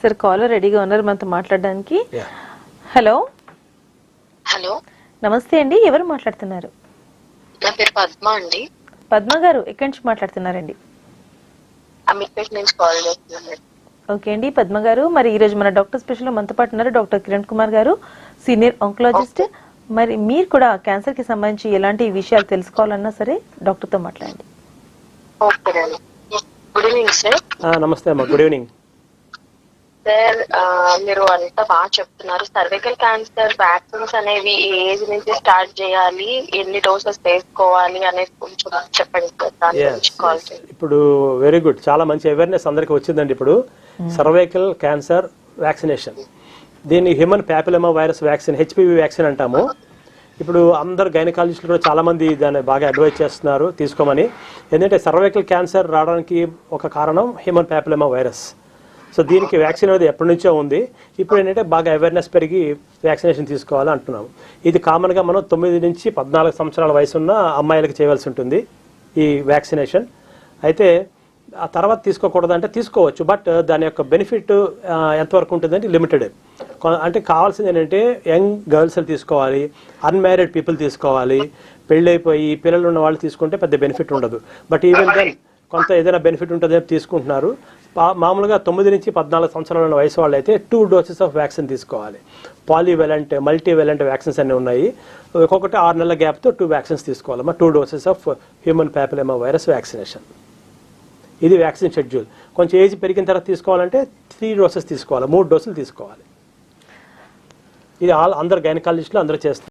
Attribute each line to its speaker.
Speaker 1: Sir caller రెడీగా ఉన్నారు మనతో మాట్లాడడానికి.
Speaker 2: యా
Speaker 1: హలో
Speaker 3: హలో
Speaker 1: నమస్తే అండి ఎవరు మాట్లాడుతున్నారు?
Speaker 3: నా పేరు పద్మ అండి.
Speaker 1: పద్మ గారు ఎక్కడి నుంచి మాట్లాడుతున్నారండి?
Speaker 3: అమీర్పేట నుంచి కాల్ చేస్తున్నాను.
Speaker 1: ఓకే అండి పద్మ గారు మరి ఈ రోజు మన డాక్టర్ స్పెషల్ మనతో పాటు ఉన్నారు డాక్టర్ కిరణ్ కుమార్ గారు సీనియర్ ఆంకలాజిస్ట్ మరి మీరు కూడా క్యాన్సర్కి సంబంధించి ఎలాంటి విషయాలు తెలుసుకోవాలన్నా సరే డాక్టర్తో మాట్లాడండి.
Speaker 3: ఓకే అండి. గుడ్ ఈవినింగ్ సార్
Speaker 2: నమస్తే అమ్మా గుడ్ ఈవినింగ్
Speaker 3: సార్ ఆ, మీరు అంతా బాగా చెప్తున్నారు. సర్వికల్ క్యాన్సర్ వ్యాక్సిన్స్ అనేవి ఏ ఏజ్ నుంచి స్టార్ట్ చేయాలి? ఎన్ని డోసెస్ వేసుకోవాలి అనేది కొంచెం చెప్పండి
Speaker 2: ఇప్పుడు వెరీ గుడ్ చాలా మంచి అవేర్నెస్ అందరికి వచ్చిందండి ఇప్పుడు. సర్వైకల్ క్యాన్సర్ వ్యాక్సినేషన్ దీన్ని human papilloma virus vaccine HPV vaccine అంటాము. ఇప్పుడు అందరు గైనకాలజిస్టులు కూడా చాలా మంది దాన్ని బాగా అడ్వైజ్ చేస్తున్నారు తీసుకోమని. ఎందుకంటే సర్వైకల్ క్యాన్సర్ రావడానికి ఒక కారణం హ్యూమన్ ప్యాపిలమా వైరస్ సో దీనికి వ్యాక్సిన్ అనేది ఎప్పటి నుంచో ఉంది. ఇప్పుడు ఏంటంటే బాగా అవేర్నెస్ పెరిగి వ్యాక్సినేషన్ తీసుకోవాలి అంటున్నాము. ఇది కామన్గా మనం తొమ్మిది నుంచి పద్నాలుగు సంవత్సరాల వయసు ఉన్న అమ్మాయిలకు చేయవలసి ఉంటుంది ఈ వ్యాక్సినేషన్ అయితే ఆ తర్వాత తీసుకోకూడదు అంటే తీసుకోవచ్చు బట్ uh, దాని యొక్క బెనిఫిట్ uh, ఎంతవరకు ఉంటుందంటే లిమిటెడ్ అంటే కావాల్సింది ఏంటంటే యంగ్ గర్ల్స్ తీసుకోవాలి అన్మ్యారీడ్ పీపుల్ తీసుకోవాలి. పెళ్ళైపోయి పిల్లలు ఉన్న వాళ్ళు తీసుకుంటే పెద్ద బెనిఫిట్ ఉండదు. బట్ ఈవెన్ దెన్ కొంత ఏదైనా బెనిఫిట్ ఉంటుందని తీసుకుంటున్నారు. మామూలుగా తొమ్మిది నుంచి పద్నాలుగు సంవత్సరాల ఉన్న వయసు వాళ్ళు అయితే టూ డోసెస్ ఆఫ్ వ్యాక్సిన్ తీసుకోవాలి. పాలీవెలెంట్ మల్టీవెలెంట్ వ్యాక్సిన్స్ అన్నీ ఉన్నాయి. ఒక్కొక్కటి ఆరు నెలల గ్యాప్తో టూ వ్యాక్సిన్స్ తీసుకోవాలి. మా two doses of human papilloma virus vaccination ఇది వ్యాక్సిన్ షెడ్యూల్ కొంచెం ఏజ్ పెరిగిన తర్వాత తీసుకోవాలంటే త్రీ డోసెస్ తీసుకోవాలి. మూడు డోసులు తీసుకోవాలి. ఇది ఆల్ అందరు గైనకాలజిస్టులు అందరూ చేస్తారు.